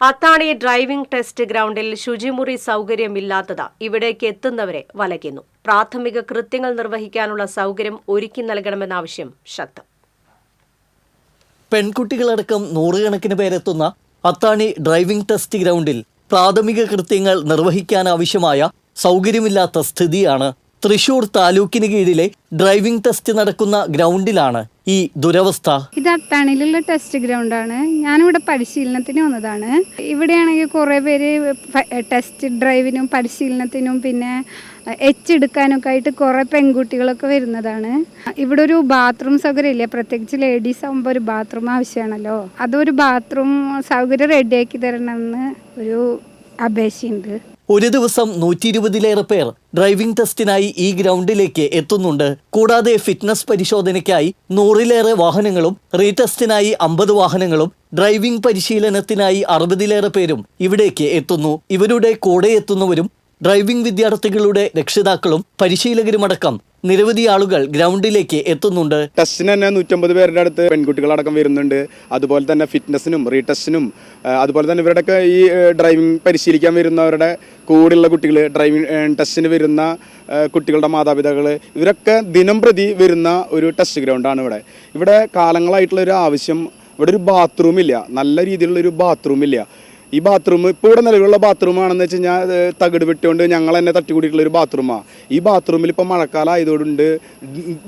അത്താണി driving test ഗ്രൗണ്ടിൽ ശുചിമുറി സൗകര്യമില്ലാത്തത് ഇവിടേക്ക് എത്തുന്നവരെ വലയ്ക്കുന്നു. പ്രാഥമിക കൃത്യങ്ങൾ നിർവഹിക്കാനുള്ള സൗകര്യം ഒരുക്കി നൽകണമെന്ന ആവശ്യം ശക്തം. പെൺകുട്ടികളടക്കം നൂറുകണക്കിന് പേരെത്തുന്ന അത്താണി ഡ്രൈവിംഗ് ടെസ്റ്റ് ഗ്രൗണ്ടിൽ പ്രാഥമിക കൃത്യങ്ങൾ നിർവഹിക്കാനാവശ്യമായ സൗകര്യമില്ലാത്ത സ്ഥിതിയാണ് തൃശൂർ താലൂക്കിന് കീഴിലെ ഡ്രൈവിംഗ് ടെസ്റ്റ് നടക്കുന്ന ഗ്രൗണ്ടിലാണ് ഈ ദുരവസ്ഥ? ഇത് അത്താണിയിലുള്ള ടെസ്റ്റ് ഗ്രൗണ്ട് ആണ്. ഞാനിവിടെ പരിശീലനത്തിന് വന്നതാണ്. ഇവിടെയാണെങ്കിൽ കുറേ പേര് ടെസ്റ്റ് ഡ്രൈവിനും പരിശീലനത്തിനും പിന്നെ എച്ച് എടുക്കാനൊക്കെ ആയിട്ട് കുറേ പെൺകുട്ടികളൊക്കെ വരുന്നതാണ്. ഇവിടെ ഒരു ബാത്റൂം സൗകര്യം ഇല്ല പ്രത്യേകിച്ച് ലേഡീസ് ആകുമ്പോൾ ഒരു ബാത്റൂം ആവശ്യമാണല്ലോ. അതൊരു ബാത്റൂം സൗകര്യം റെഡിയാക്കി തരണമെന്ന് ഒരു അപേക്ഷയുണ്ട്. ഒരു ദിവസം നൂറ്റി ഇരുപതിലേറെ പേർ ഡ്രൈവിംഗ് ടെസ്റ്റിനായി ഈ ഗ്രൗണ്ടിലേക്ക് എത്തുന്നുണ്ട്. കൂടാതെ ഫിറ്റ്നസ് പരിശോധനയ്ക്കായി നൂറിലേറെ വാഹനങ്ങളും റീടെസ്റ്റിനായി അമ്പത് വാഹനങ്ങളും ഡ്രൈവിംഗ് പരിശീലനത്തിനായി അറുപതിലേറെ പേരും ഇവിടേക്ക് എത്തുന്നു. ഇവരുടെ കൂടെ എത്തുന്നവരും ഡ്രൈവിംഗ് വിദ്യാർത്ഥികളുടെ രക്ഷിതാക്കളും പരിശീലകരുമടക്കം നിരവധി ആളുകൾ ഗ്രൗണ്ടിലേക്ക് എത്തുന്നുണ്ട്. ടെസ്റ്റിന് തന്നെ നൂറ്റമ്പത് പേരുടെ അടുത്ത് പെൺകുട്ടികളടക്കം വരുന്നുണ്ട്. അതുപോലെ തന്നെ ഫിറ്റ്നസിനും റീടെസ്റ്റിനും അതുപോലെ തന്നെ ഇവരുടെയൊക്കെ ഈ ഡ്രൈവിംഗ് പരിശീലിക്കാൻ വരുന്നവരുടെ കൂടെയുള്ള കുട്ടികൾ ഡ്രൈവിംഗ് ടെസ്റ്റിന് വരുന്ന കുട്ടികളുടെ മാതാപിതാക്കൾ ഇവരൊക്കെ ദിനം പ്രതി വരുന്ന ഒരു ടെസ്റ്റ് ഗ്രൗണ്ടാണ് ഇവിടെ. ഇവിടെ കാലങ്ങളായിട്ടുള്ള ഒരു ആവശ്യം ഇവിടെ ഒരു ബാത്റൂമില്ല. നല്ല രീതിയിലുള്ള ഒരു ബാത്റൂം ഇല്ല ഈ ബാത്റൂം ഇപ്പോൾ ഇവിടെ നിലവിലുള്ള ബാത്റൂമാണെന്ന് വെച്ച് കഴിഞ്ഞാൽ തകിട് വെട്ടുകൊണ്ട് ഞങ്ങൾ തന്നെ തട്ടിക്കൂടിയിട്ടുള്ള ഒരു ബാത്റൂമാണ് ഈ ബാത്റൂമിൽ ഇപ്പോൾ മഴക്കാലം ആയതുകൊണ്ട്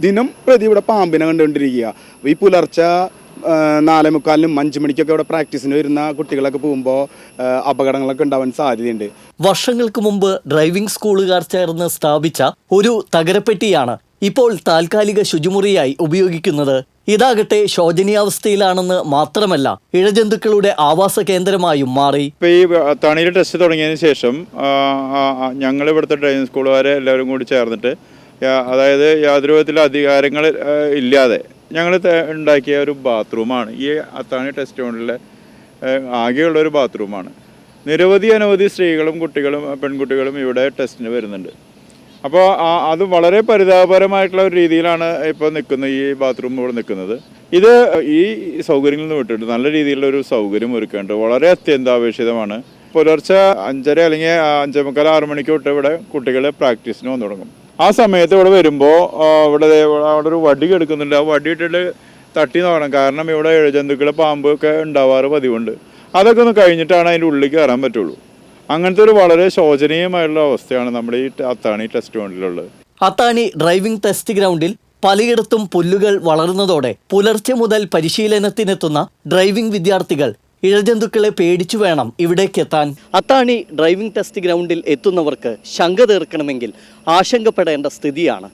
ദിനം പ്രതി ഇവിടെ പാമ്പിനെ കണ്ടുകൊണ്ടിരിക്കുക. ഈ പുലർച്ചെ നാലേ മുക്കാലിനും അഞ്ചു മണിക്കൊക്കെ ഇവിടെ പ്രാക്ടീസിന് വരുന്ന കുട്ടികളൊക്കെ പോകുമ്പോൾ അപകടങ്ങളൊക്കെ ഉണ്ടാവാൻ സാധ്യതയുണ്ട്. വർഷങ്ങൾക്ക് മുമ്പ് ഡ്രൈവിംഗ് സ്കൂളുകാർ ചേർന്ന് സ്ഥാപിച്ച ഒരു തകരപ്പെട്ടിയാണ് ഇപ്പോൾ താൽക്കാലിക ശുചിമുറിയായി ഉപയോഗിക്കുന്നത്. ഇതാകട്ടെ ശോചനീയാവസ്ഥയിലാണെന്ന് മാത്രമല്ല ഇഴജന്തുക്കളുടെ ആവാസ കേന്ദ്രമായും മാറി. ഇപ്പൊ ഈ തണിയിൽ ടെസ്റ്റ് തുടങ്ങിയതിന് ശേഷം ഞങ്ങൾ ഇവിടുത്തെ ഡ്രൈവിംഗ് സ്കൂളുകാരെ എല്ലാവരും കൂടി ചേർന്നിട്ട് അതായത് യാതൊരു വിധത്തിൽ അധികാരങ്ങൾ ഇല്ലാതെ ഞങ്ങൾ ഉണ്ടാക്കിയ ഒരു ബാത്റൂമാണ്. ഈ അത്താണി ടെസ്റ്റ് ഗ്രൗണ്ടിലെ ആകെയുള്ള ഒരു ബാത്റൂമാണ്. നിരവധി അനവധി സ്ത്രീകളും കുട്ടികളും പെൺകുട്ടികളും ഇവിടെ ടെസ്റ്റിന് വരുന്നുണ്ട്. അപ്പോൾ അത് വളരെ പരിതാപകരമായിട്ടുള്ള ഒരു രീതിയിലാണ് ഇപ്പോൾ നിൽക്കുന്നത് ഈ ബാത്റൂം ഇവിടെ നിൽക്കുന്നത്. ഇത് ഈ സൗകര്യങ്ങളിൽ നിന്ന് വിട്ടിട്ട് നല്ല രീതിയിലുള്ള ഒരു സൗകര്യം ഒരുക്കേണ്ടത് വളരെ അത്യന്താപേക്ഷിതമാണ്. പുലർച്ചെ അഞ്ചര അല്ലെങ്കിൽ അഞ്ചേ മുക്കാൽ ആറ് മണിക്ക് തൊട്ട് ഇവിടെ കുട്ടികളെ പ്രാക്ടീസിന് വന്നു തുടങ്ങും. ആ സമയത്ത് ഇവിടെ വരുമ്പോൾ ഇവിടെ അവിടെ ഒരു വടി എടുക്കുന്നുണ്ട് ആ വടി ഇട്ടിട്ട് തട്ടി നോക്കണം. കാരണം ഇവിടെ ഇഴജന്തുക്കൾ പാമ്പ് ഒക്കെ ഉണ്ടാവാറ് പതിവുണ്ട്. അതൊക്കെ ഒന്ന് കഴിഞ്ഞിട്ടാണ് അതിന്റെ ഉള്ളിൽ കയറാൻ പറ്റുള്ളൂ. അങ്ങനത്തെ ഒരു വളരെ ശോചനീയമായുള്ള അവസ്ഥയാണ് നമ്മുടെ ഈ അത്താണി ടെസ്റ്റ് ഗ്രൗണ്ടിലുള്ളത് അത്താണി ഡ്രൈവിംഗ് ടെസ്റ്റ് ഗ്രൗണ്ടിൽ പലയിടത്തും പുല്ലുകൾ വളർന്നതോടെ പുലർച്ചെ മുതൽ പരിശീലനത്തിനെത്തുന്ന ഡ്രൈവിംഗ് വിദ്യാർത്ഥികൾ ഇഴജന്തുക്കളെ പേടിച്ചു വേണം ഇവിടേക്ക് എത്താൻ അത്താണി ഡ്രൈവിംഗ് ടെസ്റ്റ് ഗ്രൗണ്ടിൽ എത്തുന്നവർക്ക് ശങ്ക തീർക്കണമെങ്കിൽ ആശങ്കപ്പെടേണ്ട സ്ഥിതിയാണ്.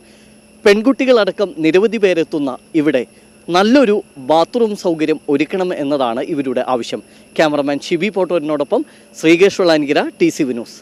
പെൺകുട്ടികളടക്കം നിരവധി പേരെത്തുന്ന ഇവിടെ നല്ലൊരു ബാത്റൂം സൗകര്യം ഒരുക്കണം എന്നതാണ് ഇവരുടെ ആവശ്യം. ക്യാമറമാൻ ഷിബി പോട്ടോറിനോടൊപ്പം ശ്രീകേഷ് വെള്ളാനികര ടി സി വിനോസ്